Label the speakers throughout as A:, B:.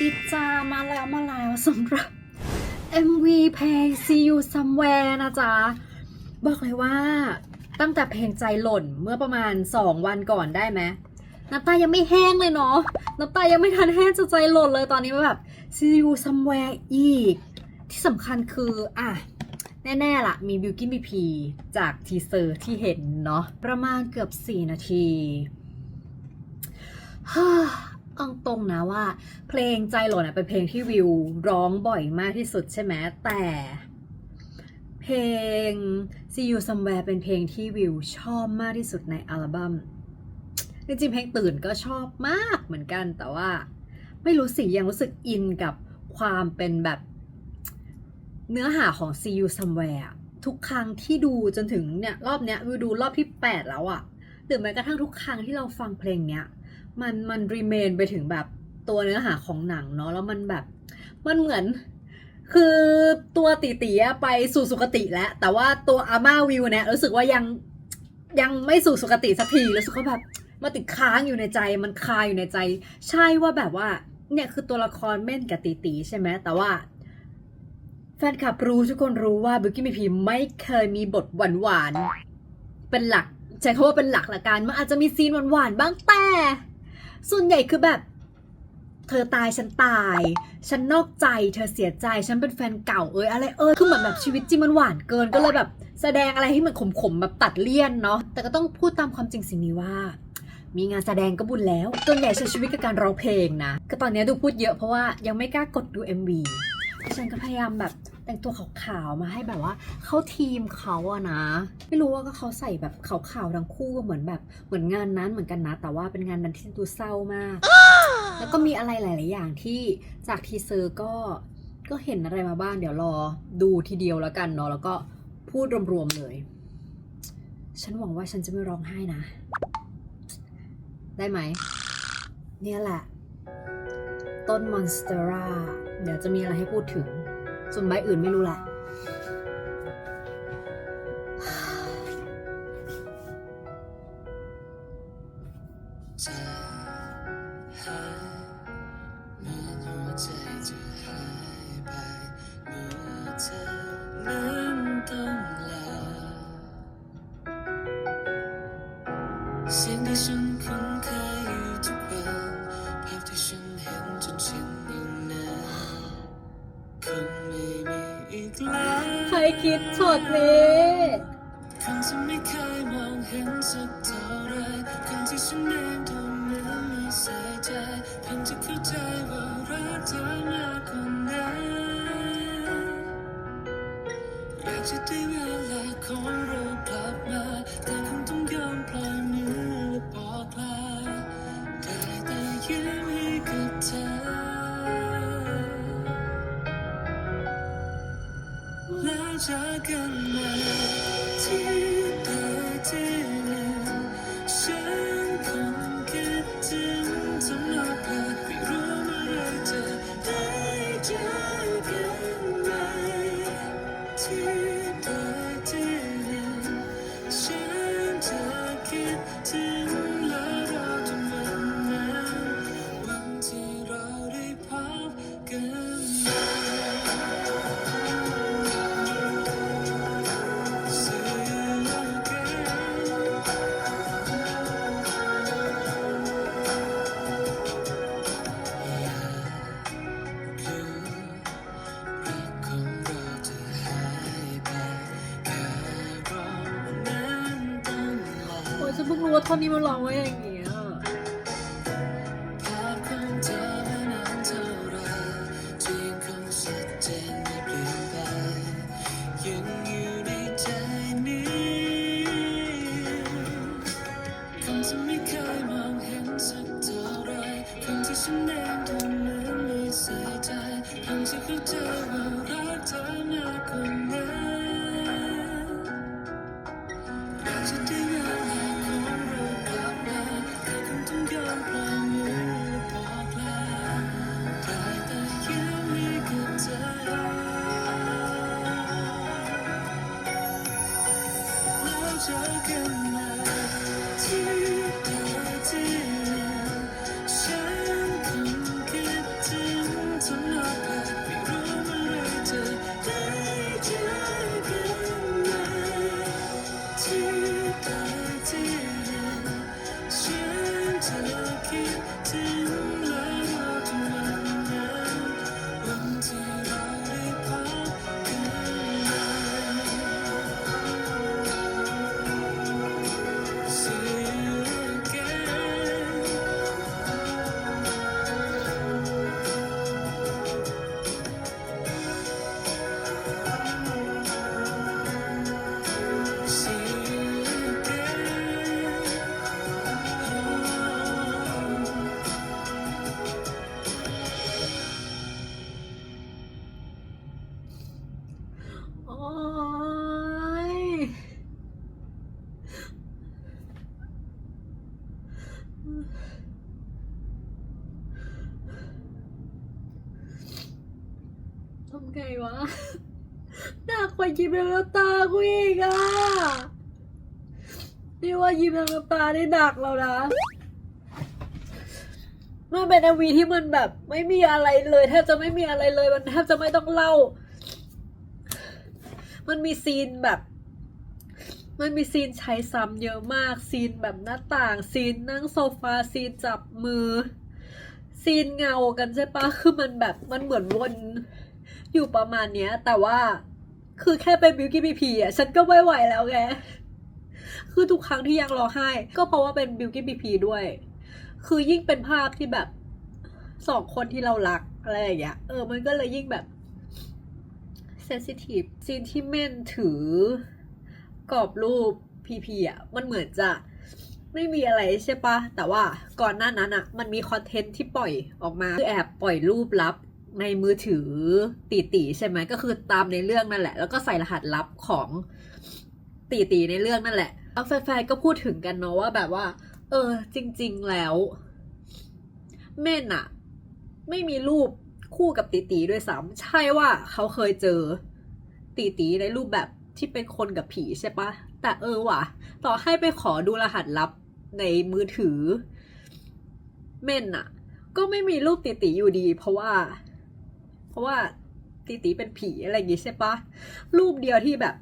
A: ดีจ้ามาแล้วมาแล้วสำหรับ MV เพลง See You Somewhere นะจ๊ะ บอกเลยว่าตั้งแต่เพลงใจหล่นเมื่อประมาณ 2 วันก่อนได้ไหมน้ำตายังไม่แห้งเลยเนาะน้ำตายังไม่ทันแห้งจะใจหล่นเลยตอนนี้แบบ See You Somewhere อีก ที่สำคัญคือ อะ แน่ๆล่ะมีบิวกิ้นบีพีจากทีเซอร์ที่เห็นเนาะประมาณเกือบ 4 นาที เอาตรงนะว่า เพลงใจหล่นเป็นเพลงที่วิวร้องบ่อยมากที่สุดใช่ไหมแต่ เพลง See You Somewhere เป็นเพลงที่วิวชอบมากที่สุดในอัลบั้มจริงๆเพลงตื่นก็ชอบมากเหมือนกันแต่ว่า ไม่รู้สิยังรู้สึกอินกับความเป็นแบบเนื้อหาของ See You Somewhere ทุกครั้งที่ดูจนถึงเนี่ยรอบเนี้ยวิวดูรอบที่ 8 แล้วอะหรือแม้กระทั่งทุกครั้งที่เราฟังเพลงเนี้ย มันมันรีเมนไปถึงแบบตัวเนื้อหาของหนังเนาะแล้วมันแบบมันเหมือน คือตัวตีตีไปสู่สุคติแล้ว แต่ว่าตัวอาม่าวิวเนี่ยรู้สึกว่ายังยังไม่สู่สุคติสักทีรู้สึกว่าแบบมาติดค้างอยู่ในใจมันคาอยู่ในใจ ใช่ว่าแบบว่า เนี่ยคือตัวละครเม่นกับตีตีใช่ไหมแต่ว่าแฟนคลับรู้ทุกคนรู้ว่าบิวกี้มีพีไม่เคยมีบทหวานหวานๆเป็นหลักใช้คำว่าเป็นหลักละกันมันอาจจะมีซีนหวานหวานๆบ้างแต่ ส่วนใหญ่คือแบบ เธอตายฉันตาย ฉันนอกใจ เธอเสียใจ ฉันเป็นแฟนเก่าเอ้ยอะไรเอ้ยคือเหมือนแบบชีวิตจริงมันหวานเกินก็เลยแบบ แสดงอะไรให้มันขมๆแบบตัดเลี่ยนเนาะแต่ก็ต้องพูดตามความจริงสิ่งนี้ว่า มีงานแสดงก็บุญแล้วจนใหญ่ใช้ชีวิตกับการร้องเพลงนะก็ตอนนี้ดูพูดเยอะเพราะว่ายังไม่กล้ากดดู MV ฉันก็พยายามแบบ แต่งตัวขาวๆมาให้แบบว่าเข้าทีมเขาอะนะ ไม่รู้ว่าก็เขาใส่แบบขาวๆทั้งคู่ก็เหมือนแบบเหมือนงานนั้นเหมือนกันนะ แต่ว่าเป็นงานนั้นที่ดูเศร้ามาก แล้วก็มีอะไรหลาย ๆ อย่างที่จากทีเซอร์ก็ก็เห็นอะไรมาบ้างเดี๋ยวรอดูทีเดียวแล้วกันเนาะแล้วก็พูดรวมๆเลย ฉันหวังว่าฉันจะไม่ร้องไห้นะ ได้ไหม เนี่ยแหละ ต้นมอนสเตอร่าเดี๋ยวจะมีอะไรให้พูดถึง ส่วนใบอื่นไม่รู้แหละ
B: ใคิ แล้ว ท่อนนี้มาลองไว้อ
A: ย่าง
B: นายิ้มแล้วน้ำ
A: ตาได้หนักแล้วนะมันเป็นเอวีที่มันแบบ ไม่มีอะไรเลยแทบจะไม่มีอะไรเลย มันแทบจะไม่ต้องเล่า มันมีซีนแบบ มันมีซีนใช้ซ้ำเยอะมาก ซีนแบบหน้าต่าง ซีนนั่งโซฟา ซีนจับมือ ซีนเงากันใช่ปะคือมันแบบมันเหมือนวนอยู่ประมาณเนี้ย แต่ว่าคือแค่เป็นบิวกี้พีพีอะ ฉันก็ไม่ไหวแล้วแก คือทุกครั้งที่ยังร้องไห้ ก็เพราะว่าเป็นบิวกี้พีพีด้วย คือยิ่งเป็นภาพที่แบบสองคนที่เรารักอะไรอย่างเงี้ย เออ มันก็เลยยิ่งแบบเซนซิทีฟซีนที่เม่นถือกรอบรูปพีพีอะ มันเหมือนจะไม่มีอะไรใช่ปะ แต่ว่าก่อนหน้านั้นอะ มันมีคอนเทนต์ที่ปล่อยออกมา คือแอบปล่อยรูปลับในมือถือตีตีใช่ไหม ก็คือตามในเรื่องนั่นแหละ แล้วก็ใส่รหัสลับของตีตีในเรื่องนั่นแหละ เอาแฟนๆก็พูดถึงกันเนาะว่าแบบว่า เออ จริง ๆแล้ว เม่นอะไม่มีรูปคู่กับตีตีด้วยซ้ำใช่ว่าเขาเคยเจอ ตีตีในรูปแบบที่เป็นคนกับผีใช่ปะแต่เออว่ะ ต่อให้ไปขอดูรหัสลับในมือถือ เม่นอะก็ไม่มีรูปตีตีอยู่ดี เพราะว่า เพราะว่าตีตีเป็นผีอะไรอย่างงี้ใช่ปะรูปเดียวที่แบบ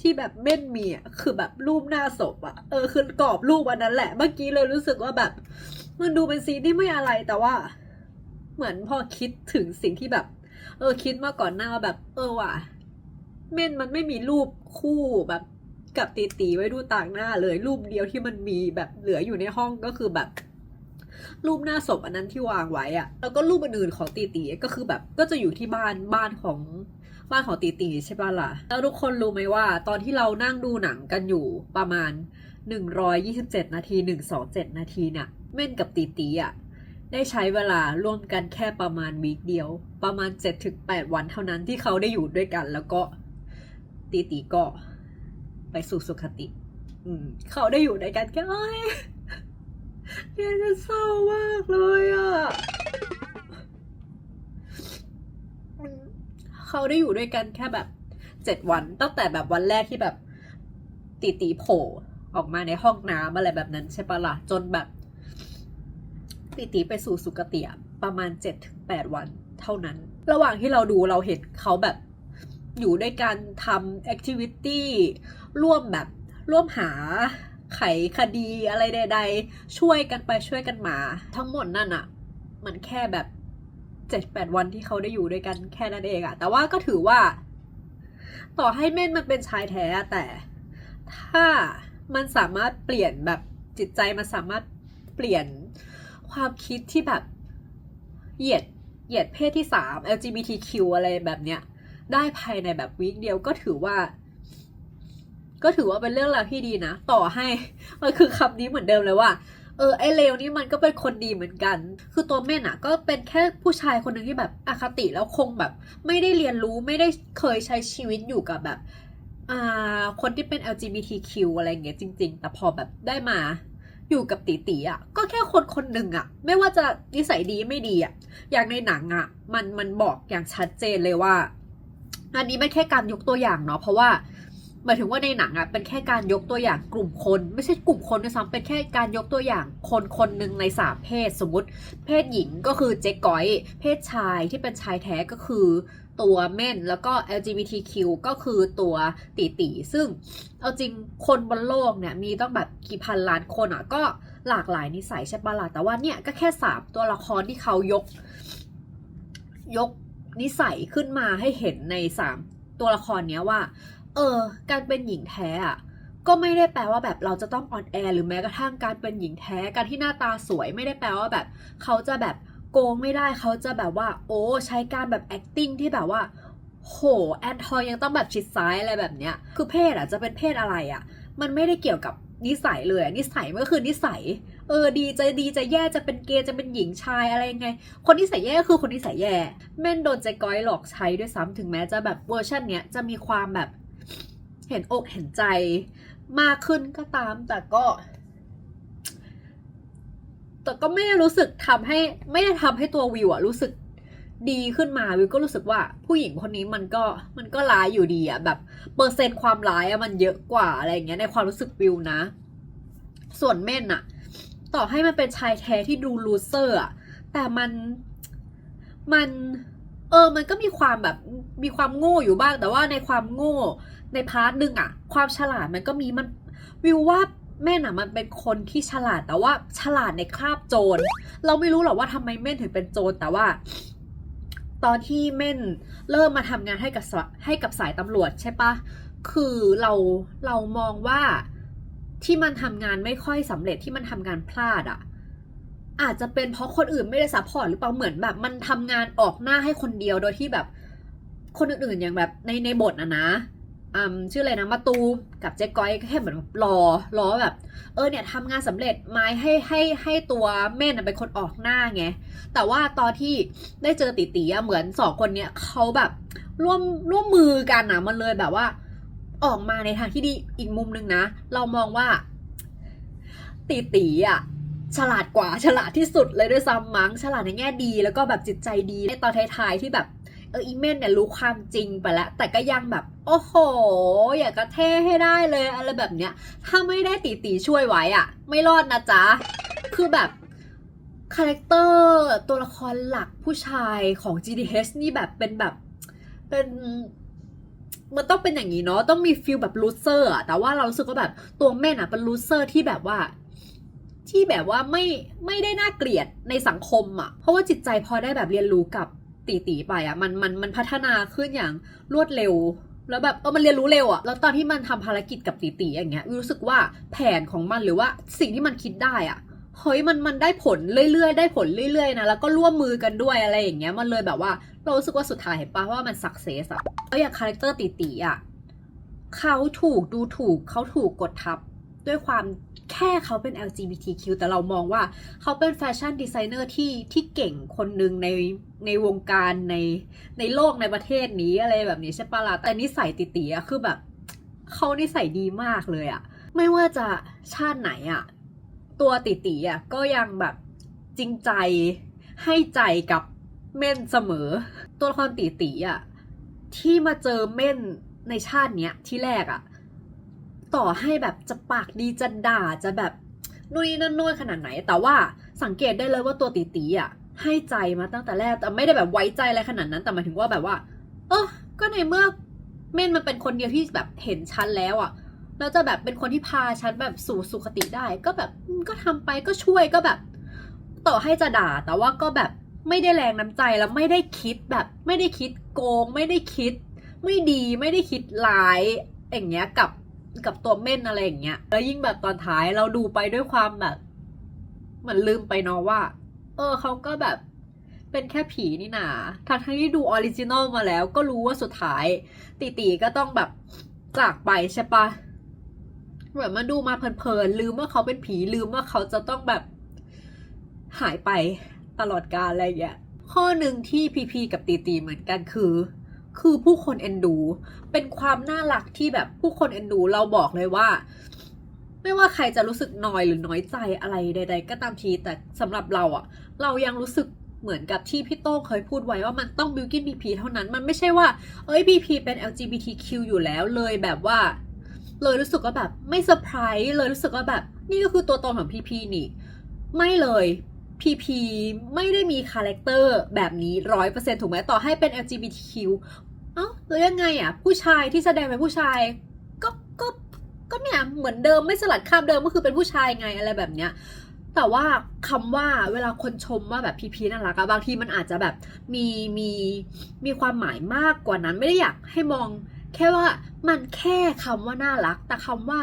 A: ที่แบบเม่นมีอะคือแบบรูปหน้าศพอะ เออคือกรอบรูปอันนั้นแหละ เมื่อกี้เลยรู้สึกว่าแบบ มันดูเป็นซีนที่ไม่อะไรแต่ว่า เหมือนพอคิดถึงสิ่งที่แบบ เออ คิดมาก่อนหน้าว่าแบบ เออว่ะ เม่นมันไม่มีรูปคู่แบบกับตีตีไว้ดูต่างหน้าเลย รูปเดียวที่มันมีแบบเหลืออยู่ในห้องก็คือแบบ รูปหน้าศพอันนั้นที่วางไว้อะแล้วก็รูปอื่นๆของตีตีก็คือแบบ ก็จะอยู่ที่บ้านบ้านของ บ้านของตีตีใช่ป่ะล่ะ แล้วทุกคนรู้ไหมว่า ตอนที่เรานั่งดูหนังกันอยู่ประมาณ 127 นาที 127 นาทีเนี่ยเม่นกับตีตีอะได้ใช้เวลาร่วมกันแค่ประมาณวีคเดียว ประมาณ 7-8 วันเท่านั้นที่เขาได้อยู่ด้วยกัน แล้วก็ตีตีก็ไปสู่สุคติ อืม เขาได้อยู่ด้วยกันแค่อ้ยเนี่ยจะเศร้ามากเลยอะ เขาได้อยู่ด้วยกันแค่แบบเจ็ดวัน ตั้งแต่แบบวันแรกที่แบบตีตีโผล่ออกมาในห้องน้ำอะไรแบบนั้นใช่ปะล่ะจนแบบตีตีไปสู่สุคติอะประมาณเจ็ดถึงแปดวันเท่านั้น ระหว่างที่เราดูเราเห็นเขาแบบอยู่ด้วยกันทำแอคทิวิตี้ร่วมแบบร่วมหาไขคดีอะไรใด ๆ ช่วยกันไปช่วยกันมา ทั้งหมดนั่นอะมันแค่แบบ เจ็ดแปดวันที่เขาได้อยู่ด้วยกันแค่นั้นเองอะแต่ว่าก็ถือว่า ต่อให้เม่นมันเป็นชายแท้แต่ ถ้ามันสามารถเปลี่ยนแบบจิตใจมันสามารถเปลี่ยนความคิดที่แบบเหยียดเหยียดเพศที่สาม LGBTQ อะไรแบบเนี้ย ได้ภายในแบบวีคเดียวก็ถือว่า ก็ถือว่าเป็นเรื่องราวที่ดีนะ ต่อให้มันคือคำนี้เหมือนเดิมเลยว่า เออไอเลวนี่มันก็เป็นคนดีเหมือนกัน คือตัวเม่นอะก็เป็นแค่ผู้ชายคนหนึ่งที่แบบอคติแล้วคงแบบ ไม่ได้เรียนรู้ไม่ได้เคยใช้ชีวิตอยู่กับแบบอ่าคนที่เป็น LGBTQ อะไรเงี้ยจริง ๆ แต่พอแบบได้มาอยู่กับตีตีอะก็แค่คนคนหนึ่งอะ ไม่ว่าจะนิสัยดีไม่ดีอะอย่างในหนังอะ มันมันบอกอย่างชัดเจนเลยว่า อันนี้ไม่แค่การยกตัวอย่างเนาะเพราะว่า หมายถึงว่าในหนังอะเป็นแค่การยกตัวอย่างกลุ่มคน ไม่ใช่กลุ่มคนด้วยซ้ำเป็นแค่การยกตัวอย่างคนคนหนึ่งในสามเพศสมมติ เพศหญิงก็คือเจ๊ก้อย เพศชายที่เป็นชายแท้ก็คือตัวเม่นแล้วก็ LGBTQ ก็คือตัวตีตีซึ่งเอาจริงคนบนโลกเนี่ยมีต้องแบบกี่พันล้านคนอะก็หลากหลายนิสัยใช่ปะล่ะแต่ว่าเนี่ยก็แค่สามตัวละครที่เขายก ยกนิสัยขึ้นมาให้เห็นในสามตัวละครเนี้ยว่า เออ การเป็นหญิงแท้อะก็ไม่ได้แปลว่าแบบเราจะต้องออนแอร์หรือแม้กระทั่งการเป็นหญิงแท้ การที่หน้าตาสวยไม่ได้แปลว่าแบบ เขาจะแบบโกงไม่ได้เขาจะแบบว่า โอ้ใช้การแบบ acting ที่แบบว่า โหแอนทอยยังต้องแบบชิดซ้ายอะไรแบบเนี้ย คือเพศอะจะเป็นเพศอะไรอะมันไม่ได้เกี่ยวกับนิสัยเลยนิสัยมันก็คือนิสัย เออดีจะดีจะแย่จะเป็นเกย์จะเป็นหญิงชายอะไรยังไง คนนิสัยแย่ก็คือคนนิสัยแย่แม่นโดนใจก้อยหลอกใช้ด้วยซ้ำถึงแม้จะแบบเวอร์ชันเนี้ยจะมีความแบบ เห็นอกเห็นใจมากขึ้นก็ตาม แต่ก็ แต่ก็ไม่ได้รู้สึกทำให้ ไม่ได้ทำให้ตัววิวอะรู้สึกดีขึ้นมาวิวก็รู้สึกว่าผู้หญิงคนนี้มันก็มันก็ร้ายอยู่ดีอะแบบเปอร์เซ็นต์ความร้ายอะมันเยอะกว่าอะไรอย่างเงี้ยในความรู้สึกวิวนะ ส่วนเม่นอะต่อให้มันเป็นชายแท้ที่ดูลูเซอร์อะแต่มันมัน เออมันก็มีความแบบมีความโง่อยู่บ้างแต่ว่าในความโง่ ในพาร์ทหนึ่งอะความฉลาดมันก็มีมันวิวว่าแม่น่ะมันเป็นคนที่ฉลาดแต่ว่าฉลาดในคราบโจร เราไม่รู้หรอกว่าทำไมเม่นถึงเป็นโจรแต่ว่า ตอนที่เม่นเริ่มมาทำงานให้กับสะให้กับสายตำรวจใช่ปะคือเราเรามองว่าที่มันทำงานไม่ค่อยสำเร็จที่มันทำงานพลาดอะอาจจะเป็นเพราะคนอื่นไม่ได้ซัพพอร์ตหรือเปล่าเหมือนแบบ มันทำงานออกหน้าให้คนเดียวโดยที่แบบ คนอื่นๆอย่างแบบในในบทอะนะ อืมชื่ออะไรนะมาตูมกับเจ๊ก้อยก็แค่เหมือนรอรอแบบ เออเนี่ยทำงานสำเร็จไหมให้ให้ให้ตัวเม่นเป็นคนออกหน้าไงแต่ว่าตอนที่ได้เจอติตีอเหมือนสองคนเนี้ยเขาแบบร่วมร่วมมือกันนะมันเลยแบบว่า ออกมาในทางที่ดีอีกมุมหนึ่งนะ เรามองว่า ติตีอะฉลาดกว่าฉลาดที่สุดเลยด้วยซ้ำมั้งฉลาดในแง่ดี แล้วก็แบบจิตใจดีในตอนท้ายๆที่แบบ อออีเมนเนี่ยรู้ความจริงไปแล้ว แต่ก็ยังแบบ โอ้โห อยากกระเท่ให้ได้เลยอะไรแบบเนี้ย ถ้าไม่ได้ตีตีช่วยไว้อะไม่รอดนะจ๊ะ คือแบบคาแรคเตอร์ตัวละครหลักผู้ชายของ GDH นี่แบบเป็นแบบเป็นมันต้องเป็นอย่างนี้เนาะต้องมีฟิลแบบลูเซอร์อะแต่ว่าเราสึกว่าแบบตัวแม่นอะเป็นลูเซอร์ที่แบบว่าที่แบบว่าไม่ไม่ได้น่าเกลียดในสังคมอะ เพราะว่าจิตใจพอได้แบบเรียนรู้กับ ตีตีไปอะมันมันมันพัฒนาขึ้นอย่างรวดเร็ว แล้วแบบเออมันเรียนรู้เร็วอะแล้วตอนที่มันทำภารกิจกับตีตีอย่างเงี้ยรู้สึกว่าแผนของมันหรือว่าสิ่งที่มันคิดได้อะเฮ้ยมันมันได้ผลเรื่อยๆ ได้ผลเรื่อยๆนะแล้วก็ร่วมมือกันด้วยอะไรอย่างเงี้ยมันเลยแบบว่าเรารู้สึกว่าสุดท้ายเห็นปะว่ามันสักเซสอะแล้วอย่างคาแรคเตอร์ตีตีอะเขาถูกดูถูกเขาถูกกดทับด้วยความแค่เขาเป็น LGBTQ แต่เรามองว่าเขาเป็นแฟชั่นดีไซเนอร์ที่ที่เก่งคนหนึ่งใน ในวงการในในโลกในประเทศนี้อะไรแบบนี้ใช่ปะล่ะแต่นิสัยติตีอะคือแบบเขานิสัยดีมากเลยอะไม่ว่าจะชาติไหนอะตัวติตีอะก็ยังแบบจริงใจให้ใจกับเม่นเสมอ ตัวละครตีตีอะที่มาเจอเม่นในชาติเนี้ยที่แรกอะต่อให้แบบจะปากดีจะด่าจะแบบนู่นนี่นั่นโน่นขนาดไหน แต่ว่าสังเกตได้เลยว่าตัวตีตีอะ ให้ใจมาตั้งแต่แรกแต่ไม่ได้แบบไว้ใจอะไรขนาดนั้นแต่หมายถึงว่าแบบว่า เออก็ในเมื่อเม่นมันเป็นคนเดียวที่แบบเห็นฉันแล้วอะแล้วจะแบบเป็นคนที่พาฉันแบบสู่สุคติได้ ก็แบบก็ทำไปก็ช่วยก็แบบ ต่อให้จะด่าแต่ว่าก็แบบไม่ได้แรงน้ำใจแล้วไม่ได้คิดแบบ ไม่ได้คิดโกง ไม่ได้คิด ไม่ดีไม่ได้คิดร้ายอย่างเงี้ยกับกับตัวเม่นอะไรอย่างเงี้ย แล้วยิ่งแบบตอนท้ายเราดูไปด้วยความแบบ เหมือนลืมไปเนาะว่า เออเขาก็แบบเป็นแค่ผีนี่นาทั้งทั้งที่ดูออริจินอลมาแล้ว ก็รู้ว่าสุดท้ายตีตีก็ต้องแบบจากไปใช่ปะเหมือนมาดูมาเพลินๆลืมว่าเขาเป็นผีลืมว่าเขาจะต้องแบบหายไปตลอดกาลอะไรอย่างเงี้ยข้อหนึ่งที่พีพีกับตีตีเหมือนกันคือ คือผู้คนเอ็นดู เป็นความน่ารักที่แบบผู้คนเอ็นดูเราบอกเลยว่า ไม่ว่าใครจะรู้สึกนอยหรือน้อยใจอะไรใด ๆ ก็ตามทีแต่สำหรับเราอะ เรายังรู้สึกเหมือนกับที่พี่โต้งเคยพูดไว้ว่ามันต้องบิวกินพีพีเท่านั้น มันไม่ใช่ว่า เอ้ยพีพีเป็น LGBTQ อยู่แล้วเลยแบบว่า เลยรู้สึกว่าแบบไม่เซอร์ไพรส์เลยรู้สึกว่าแบบ นี่ก็คือตัวตนของพีพีนี่ ไม่เลยพีพีไม่ได้มีคาแรคเตอร์แบบนี้ร้อยเปอร์เซ็นต์ถูกไหมต่อให้เป็น LGBTQ เอ้าแล้วยังไงอะ ผู้ชายที่แสดงเป็นผู้ชาย ก็ก็ก็เนี่ยเหมือนเดิมไม่สลัดคราบเดิมก็คือเป็นผู้ชายไงอะไรแบบเนี้ย แต่ว่าคำว่าเวลาคนชมว่าแบบพีพีน่ารักอะบางทีมันอาจจะแบบมีมีมีความหมายมากกว่านั้นไม่ได้อยากให้มอง แค่ว่ามันแค่คำว่าน่ารัก แต่คำว่า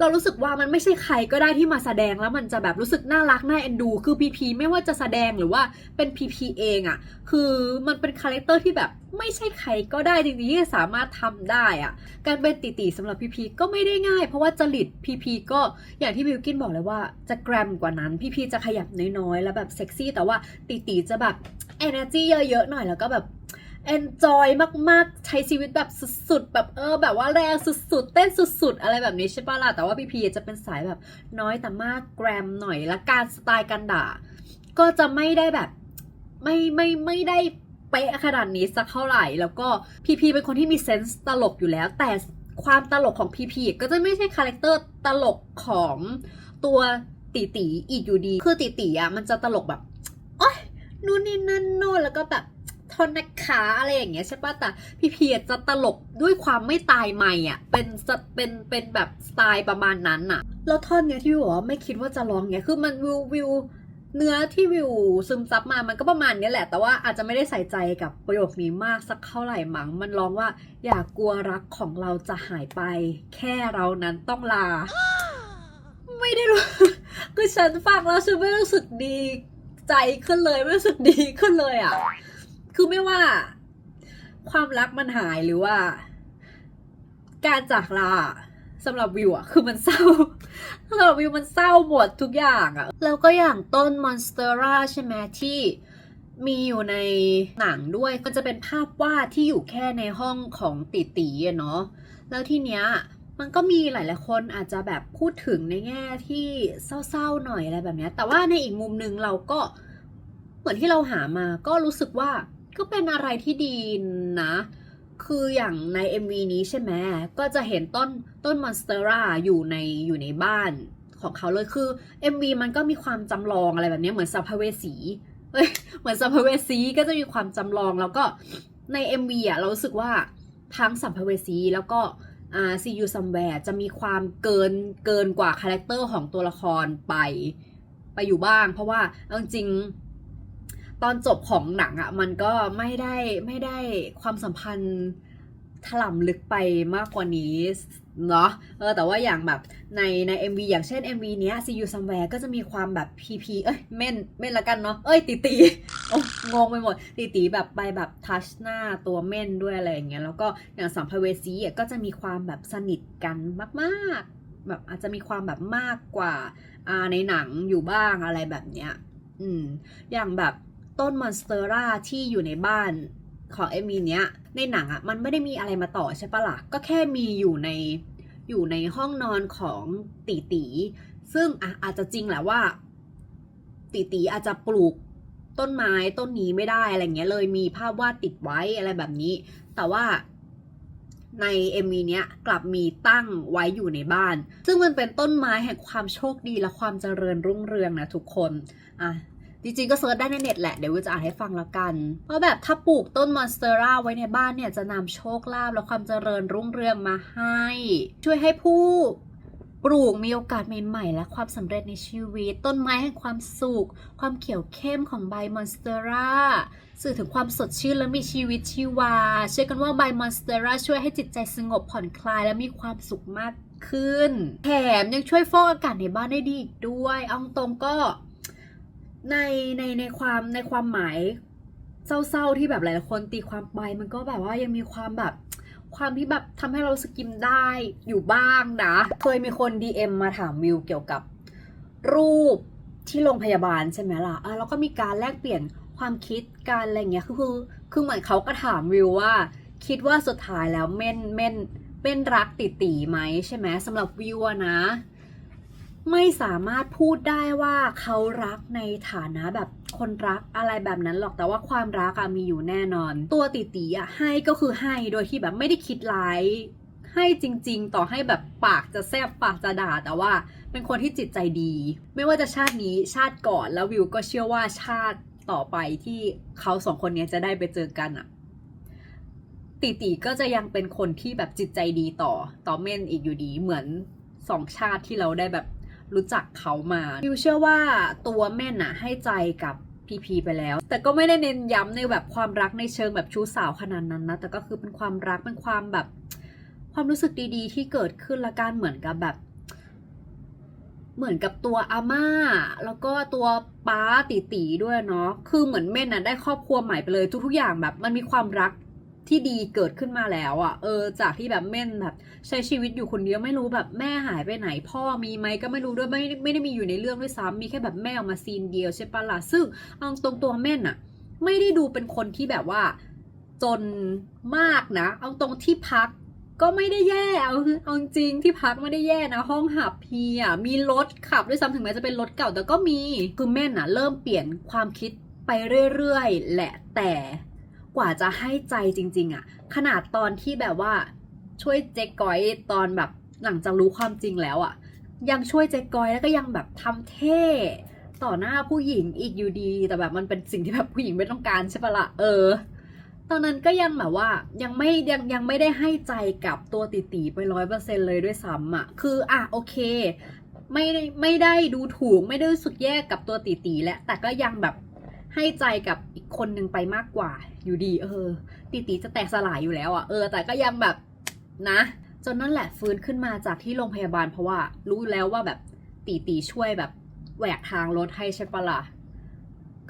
A: เรารู้สึกว่ามันไม่ใช่ใครก็ได้ที่มาแสดงแล้วมันจะแบบรู้สึกน่ารักน่าเอ็นดู คือพีพีไม่ว่าจะแสดงหรือว่าเป็นพีพีเองอะ่ะ คือมันเป็นคาแรคเตอร์ที่แบบไม่ใช่ใครก็ได้จริงๆที่จะสามารถทำได้อะ่ะ การเป็นติตีสำหรับพีพีก็ไม่ได้ง่าย เพราะว่าจริตพีพีก็อย่างที่บิวกินบอกเลยว่าจะแกรมกว่านั้นพีพีจะขยับน้อยๆแล้วแบบเซ็กซี่แต่ว่าติตีจะแบบ energy เยอะๆหน่อยแล้วก็แบบ enjoy มากๆ ใช้ชีวิตแบบสุดๆ แบบเออ แบบว่าแรงสุดๆ เต้นสุดๆ อะไรแบบนี้ใช่ปะล่ะ แต่ว่าพีพีจะเป็นสายแบบน้อยแต่มากแกรมหน่อยและการสไตล์การด่า ก็จะไม่ได้แบบไม่ไม่ไม่ได้เป๊ะขนาดนี้สักเท่าไหร่ แล้วก็พีพีเป็นคนที่มีเซนส์ตลกอยู่แล้ว แต่ความตลกของพีพีก็จะไม่ใช่คาแรคเตอร์ตลกของตัวตีตีอีกอยู่ดี คือตีตีอะมันจะตลกแบบโอ๊ยนู่นนี่นั่นโน่นแล้วก็แบบ ทนนะคะอะไรอย่างเงี้ยใช่ปะแต่พี่เพีอะจะตลกด้วยความไม่ตายใหม่อะเป็นเป็นเป็นแบบสไตล์ประมาณนั้นอะ แล้วท่อนเนี้ยที่วิวบอกว่าไม่คิดว่าจะร้องเงี้ยคือมันวิววิวเนื้อที่วิวซึมซับมา มันก็ประมาณนี้แหละ แต่ว่าอาจจะไม่ได้ใส่ใจกับประโยคนี้มากสักเท่าไหร่มั้ง มันร้องว่า อย่ากกลัวรักของเราจะหายไป แค่เรานั้นต้องลา ไม่ได้รู้ คือฉันฟังแล้วฉันไม่รู้สึกดีใจขึ้นเลย ไม่รู้สึกดีขึ้นเลยอะ คือไม่ว่า ความรักมันหายหรือว่า การจากลาสำหรับวิวอะคือมันเศร้าสำหรับวิวมันเศร้าหมดทุกอย่างอะแล้วก็อย่างต้นมอนสเตอร่าใช่ไหมที่มีอยู่ในหนังด้วยก็จะเป็นภาพวาดที่อยู่แค่ในห้องของตีตีอเนาะแล้วทีเนี้ยมันก็มีหลาย ๆ คนอาจจะแบบพูดถึงในแง่ที่เศร้า ๆ หน่อยอะไรแบบนี้แต่ว่าในอีกมุมหนึ่งเราก็เหมือนที่เราหามาก็รู้สึกว่า ก็เป็นอะไรที่ดีนะ คืออย่างใน MV นี้ใช่ไหมก็จะเห็นต้นต้นมอนสเตอร่าอยู่ในอยู่ในบ้านของเขาเลยคือ MV มันก็มีความจำลองอะไรแบบนี้เหมือนสัพเพเวสีเอ้ยเหมือนสัพเพเวสีก็จะมีความจำลองแล้วก็ใน MV อะเรารู้สึกว่าทั้งสัมภเวสีแล้วก็อ่า See You Somewhere จะมีความเกินเกินกว่าคาแรคเตอร์ของตัวละครไป ไปอยู่บ้าง เพราะว่าจริง ตอนจบของหนังอะ่ะมันก็ไม่ได้ไม่ได้ความสัมพันธ์ถล่ำลึกไปมากกว่านี้เนาะเออแต่ว่าอย่างแบบในใน MV อย่างเช่น MV เนี้ย See You Somewhere ก็จะมีความแบบ PP เอ้ยเม่นเม่นละกันเนาะเอ้ยตีตีโอ้งงไปหมดตีตีแบบไปแบบทัชหน้าตัวเม่นด้วยอะไรอย่างเงี้ยแล้วก็อย่างสัมภเวสีอะก็จะมีความแบบสนิทกันมากๆ แบบอาจจะมีความแบบมากกว่าในหนังอยู่บ้างอะไรแบบเนี้ยอืมอย่างแบบ ต้นมอนสเตอร่าที่อยู่ในบ้านของเอมีเนี้ยในหนังอะ่ะมันไม่ได้มีอะไรมาต่อใช่ปะละ่ะก็แค่มีอยู่ในอยู่ในห้องนอนของตีตีซึ่งอะอาจจะจริงแหละว่าตีตีอาจจะปลูกต้นไม้ต้นนี้ไม่ได้อะไรเงี้ยเลยมีภาพวาดติดไว้อะไรแบบนี้ แต่ว่าใน MV เนี้ยกลับมีตั้งไว้อยู่ในบ้าน ซึ่งมันเป็นต้นไม้แห่งความโชคดีและความเจริญรุ่งเรืองนะทุกคนอะ จริงๆ ก็เซิร์ชได้ในเน็ตแหละ เดี๋ยววิวจะอ่านให้ฟังแล้วกันว่าะแบบถ้าปลูกต้นมอนสเตอร่าไว้ในบ้านเนี่ย จะนำโชคลาภและความเจริญรุ่งเรืองมาให้ ช่วยให้ผู้ปลูกมีโอกาสใหม่ๆ และความสำเร็จในชีวิต ต้นไม้แห่งความสุข ความเขียวเข้มของใบมอนสเตอร่าสื่อถึงความสดชื่นและมีชีวิตชีวา เชื่อกันว่าใบมอนสเตอร่าช่วยให้จิตใจสงบผ่อนคลายและมีความสุขมากขึ้น แถมยังช่วยฟอกอากาศในบ้านได้ดีอีกด้วย เอาตรงก็ ในในในความในความหมายเศร้าๆที่แบบหลายๆคนตีความไปมันก็แบบว่ายังมีความแบบความที่แบบทำให้เราสกิมได้อยู่บ้างนะ เคยมีคน DM มาถามวิวเกี่ยวกับรูปที่โรงพยาบาลใช่ไหมล่ะอะแล้วก็มีการแลกเปลี่ยนความคิดการอะไรเงี้ยคือคือคือเหมือนเขาก็ถามวิวว่า คิดว่าสุดท้ายแล้วเม่นเม่นเม่นรักติตีไหมใช่ไหมสำหรับวิวนะ ไม่สามารถพูดได้ว่าเขารักในฐานะแบบคนรักอะไรแบบนั้นหรอกแต่ว่าความรักอะมีอยู่แน่นอน ตัวติตีอะให้ก็คือให้โดยที่แบบไม่ได้คิดร้ายให้จริง ๆ ต่อให้แบบปากจะแซบปากจะด่าแต่ว่าเป็นคนที่จิตใจดี ไม่ว่าจะชาตินี้ชาติก่อนแล้ววิวก็เชื่อว่าชาติต่อไปที่เขาสองคนนี้จะได้ไปเจอกันอะตีตีก็จะยังเป็นคนที่แบบจิตใจดีต่อต่อเม่นอีกอยู่ดีเหมือนสองชาติที่เราได้แบบ รู้จักเขามาวิวเชื่อว่าตัวเม่นอะให้ใจกับพีพีไปแล้ว แต่ก็ไม่ได้เน้นย้ำในแบบความรักในเชิงแบบชู้สาวขนาดนั้นนะ แต่ก็คือเป็นความรักเป็นความแบบ ความรู้สึกดีๆ ที่เกิดขึ้นละกันเหมือนกับแบบ เหมือนกับตัวอาม่า แล้วก็ตัวป้าตีตีด้วยเนาะคือเหมือนเม่นน่ะได้ครอบครัวใหม่ไปเลยทุกๆอย่างแบบ มันมีความรัก ที่ดีเกิดขึ้นมาแล้วอะ่ะ เออ จากที่แบบเม่นแบบ ใช้ชีวิตอยู่คนเดียวไม่รู้แบบแม่หายไปไหน พ่อมีไหมก็ไม่รู้ด้วยไม่ไม่ได้มีอยู่ในเรื่องด้วยซ้ำมีแค่แบบแม่ออกมาซีนเดียวใช่ปะล่ะซึ่งเอาตรงตัวเม่นอะไม่ได้ดูเป็นคนที่แบบว่า จนมากนะ เอาตรงที่พักก็ไม่ได้แย่ เอาเอาจริงที่พักไม่ได้แย่นะ ห้องหับพีอะ มีรถขับด้วยซ้ำถึงแม้จะเป็นรถเก่าแต่ก็มี คือแม่นอะ เริ่มเปลี่ยนความคิดไปเรื่อยๆ แหละแต่ กว่าจะให้ใจจริง ๆอะขนาดตอนที่แบบว่าช่วยเจ๊ก้อยตอนแบบหลังจากรู้ความจริงแล้วอะยังช่วยเจ๊ก้อยแล้วก็ยังแบบทำเท่ต่อหน้าผู้หญิงอีกอยู่ดี แต่แบบมันเป็นสิ่งที่แบบผู้หญิงไม่ต้องการใช่ปะละ่ะเออ ตอนนั้นก็ยังแบบว่ายังไม่ยังยังไม่ได้ให้ใจกับตัวตีตีไปร้อยเปอร์เซ็นเลยด้วยซ้ำอะคืออะโอเค ไม่ได้ไม่ได้ดูถูกไม่ได้รู้สึกแย่กับตัวตีตีแหละแต่ก็ยังแบบ ให้ใจกับอีกคนหนึ่งไปมากกว่า อยู่ดี เออตีตีจะแตกสลายอยู่แล้วอะเออ แต่ก็ยังแบบนะ จนนั่นแหละฟื้นขึ้นมาจากที่โรงพยาบาลเพราะว่า รู้แล้วว่าแบบตีตีช่วยแบบแหวกทางรถให้ใช่ปะล่ะ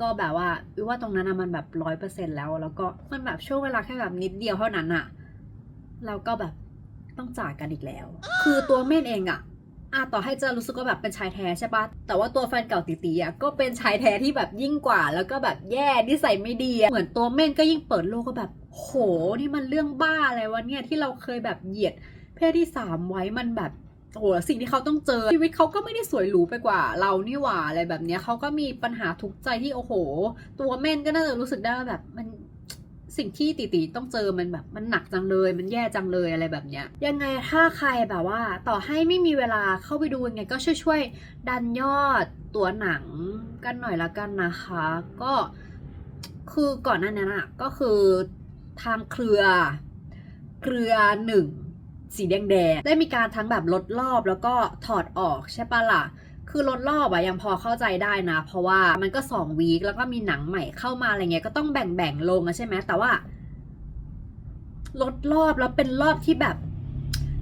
A: ก็แบบว่าวิว่าตรงนั้นมันแบบร้อยเปอร์เซ็นแล้ว แล้วก็มันแบบช่วงเวลาแค่แบบนิดเดียวเท่านั้นอะแล้วก็แบบต้องจากกันอีกแล้ว คือตัวเม่นเองอะ อะต่อให้จะรู้สึกว่าแบบเป็นชายแท้ใช่ปะแต่ว่าตัวแฟนเก่าตีตีอะก็เป็นชายแท้ที่แบบยิ่งกว่า แล้วก็แบบแย่นิสัยไม่ดีเหมือนตัวเม่นก็ยิ่งเปิดโลกก็แบบ โหนี่มันเรื่องบ้าอะไรวะเนี่ยที่เราเคยแบบเหยียด เพศที่สามไว้มันแบบโอ้โหสิ่งที่เขาต้องเจอชีวิตเขาก็ไม่ได้สวยหรูไปกว่า เรานี่หว่าอะไรแบบเนี้ยเขาก็มีปัญหาทุกข์ใจที่โอ้โห ตัวเม่นก็น่าจะรู้สึกได้ว่าแบบมัน สิ่งที่ตีตีต้องเจอมันแบบมันหนักจังเลย มันแย่จังเลยอะไรแบบเนี้ยยังไงถ้าใครแบบว่า ต่อให้ไม่มีเวลาเข้าไปดูยังไงก็ช่วยๆดันยอดตัวหนังกันหน่อยละกันนะคะ ก็คือก่อนหน้านั้นอะก็คือทางเครือ เครือหนึ่งสีแดงแดงได้มีการทั้งแบบลดรอบแล้วก็ถอดออกใช่ปะล่ะ คือลดรอบอะยังพอเข้าใจได้นะ เพราะว่ามันก็สองวีคแล้วก็มีหนังใหม่เข้ามาอะไรเงี้ยก็ต้องแบ่งแบ่งๆลงอะใช่ไหมแต่ว่าลดรอบแล้วเป็นรอบที่แบบ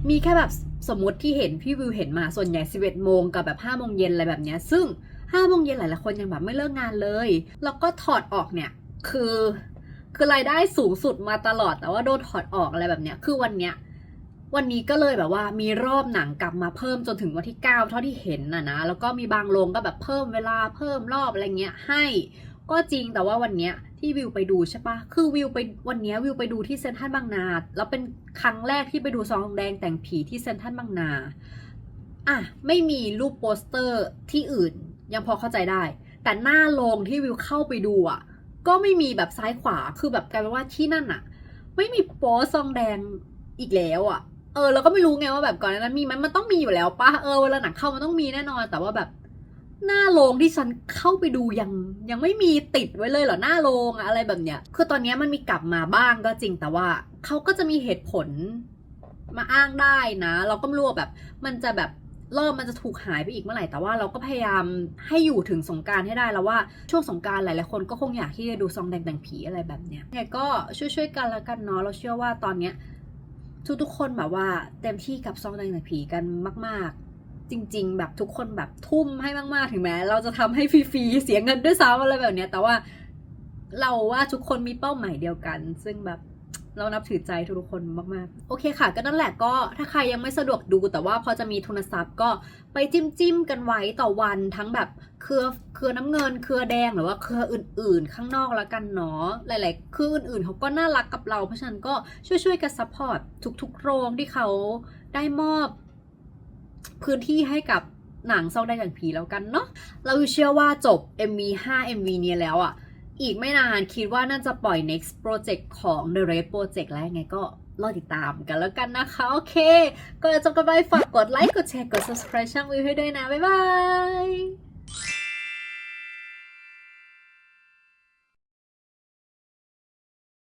A: มีแค่แบบสมมติที่เห็นพี่วิวเห็นมาส่วนใหญ่ 11 โมงกับแบบ5โมงเย็นอะไรแบบเนี้ย ซึ่ง5โมงเย็นหลายๆคนยังแบบไม่เลิกงานเลย แล้วก็ถอดออกเนี่ย คือ คือรายได้สูงสุดมาตลอดแต่ว่าโดนถอดออกอะไรแบบเนี้ย คือวันเนี้ย วันนี้ก็เลยแบบว่ามีรอบหนังกลับมาเพิ่มจนถึงวันที่ 9 เท่าที่เห็นน่ะนะแล้วก็มีบางโรงก็แบบเพิ่มเวลาเพิ่มรอบอะไรเงี้ยให้ก็จริงแต่ว่าวันเนี้ยที่วิวไปดูใช่ปะคือวิวไปวันนี้วิวไปดูที่เซนทรัลบางนา แล้วเป็นครั้งแรกที่ไปดูซองแดงแต่งผีที่เซนทรัลบางนา อะไม่มีรูปโปสเตอร์ที่อื่น ยังพอเข้าใจได้ แต่หน้าโรงที่วิวเข้าไปดูอะ ก็ไม่มีแบบซ้ายขวาคือแบบกลายเป็นว่าที่นั่นอะ ไม่มีโปสซองแดงอีกแล้วอะ เออเราก็ไม่รู้ไงว่าแบบก่อนนั้นมีไหมมันต้องมีอยู่แล้วปะเออเวลาหนังเข้ามันต้องมีแน่นอน แต่ว่าแบบหน้าโรงที่ฉันเข้าไปดูยังยังไม่มีติดไว้เลยเหรอหน้าโรงอะไรแบบเนี้ย คือตอนนี้มันมีกลับมาบ้างก็จริงแต่ว่าเขาก็จะมีเหตุผลมาอ้างได้นะ เราก็ไม่รู้ว่าแบบ มันจะแบบรอบมันจะถูกหายไปอีกเมื่อไหร่แต่ว่าเราก็พยายามให้อยู่ถึงสงการให้ได้แล้วว่าช่วงสงกรารหลายๆคนก็คงอยากที่จะดูซองแดงแต่งผีอะไรแบบเนี้ยเนี่ยก็ช่วยๆกันแล้วกันเนาะเราเชื่อว่าตอนเนี้ย ทุกๆคนแบบว่าเต็มที่กับซองแดงแต่งผีกันมาก ๆ จริง ๆ แบบทุกคนแบบทุ่มให้มากๆ ถึงแม้ เราจะทำให้ฟรีๆเสียเงินด้วยซ้ำอะไรแบบเนี้ยแต่ว่าเราว่าทุกคนมีเป้าหมายเดียวกัน ซึ่งแบบ เรานับถือใจทุกคนมากๆ โอเคค่ะ ก็นั่นแหละก็ถ้าใครยังไม่สะดวกดูแต่ว่าพอจะมีทุนทรัพย์ก็ไปจิ้มจิ้มๆกันไว้ต่อวันทั้งแบบเครือเครือน้ำเงิน เครือแดงหรือว่าเครืออื่น ๆ ข้างนอกแล้วกันเนาะหลาย ๆ เครืออื่นๆเขาก็น่ารักกับเรา เพราะฉะนั้นก็ช่วยๆกันซัพพอร์ตทุกๆ โรงที่เขาได้มอบพื้นที่ให้กับหนังซองแดงอย่างผีแล้วกันเนาะเราเชื่อว่าจบ MV 5 MV เนี้ยแล้วอะ อีกไม่นานคิดว่าน่าจะปล่อย next project ของ The Red Project แล้วไงก็รอติดตามกันแล้วกันนะคะ โอเค ก็จะจบกันไปฝากกดไลค์ กดแชร์ กด subscribe ช่องวิวให้ด้วยนะ บ๊ายบาย